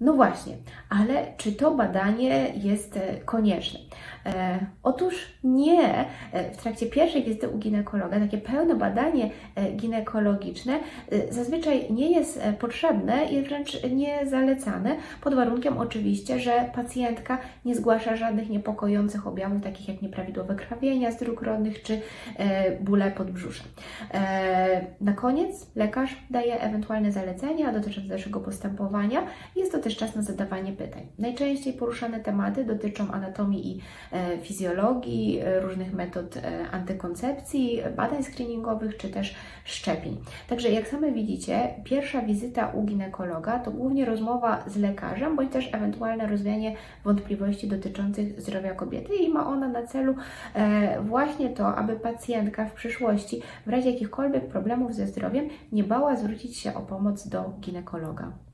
No właśnie, ale czy to badanie jest e, konieczne? E, otóż nie. E, W trakcie pierwszej wizyty u ginekologa takie pełne badanie e, ginekologiczne zazwyczaj nie jest potrzebne i wręcz nie zalecane, pod warunkiem oczywiście, że pacjentka nie zgłasza żadnych niepokojących objawów, takich jak nieprawidłowe krwawienia z dróg rodnych czy bóle podbrzusza. E, Na koniec lekarz daje ewentualne zalecenia dotyczące dalszego postępowania. Jest to też czas na zadawanie pytań. Najczęściej poruszane tematy dotyczą anatomii i e, fizjologii, e, różnych metod e, antykoncepcji, badań screeningowych czy też szczepień. Także jak same widzicie, pierwsza wizyta u ginekologa to głównie rozmowa z lekarzem, bądź też ewentualne rozwianie wątpliwości dotyczących zdrowia kobiety i ma ona na celu właśnie to, aby pacjentka w przyszłości w razie jakichkolwiek problemów ze zdrowiem nie bała zwrócić się o pomoc do ginekologa.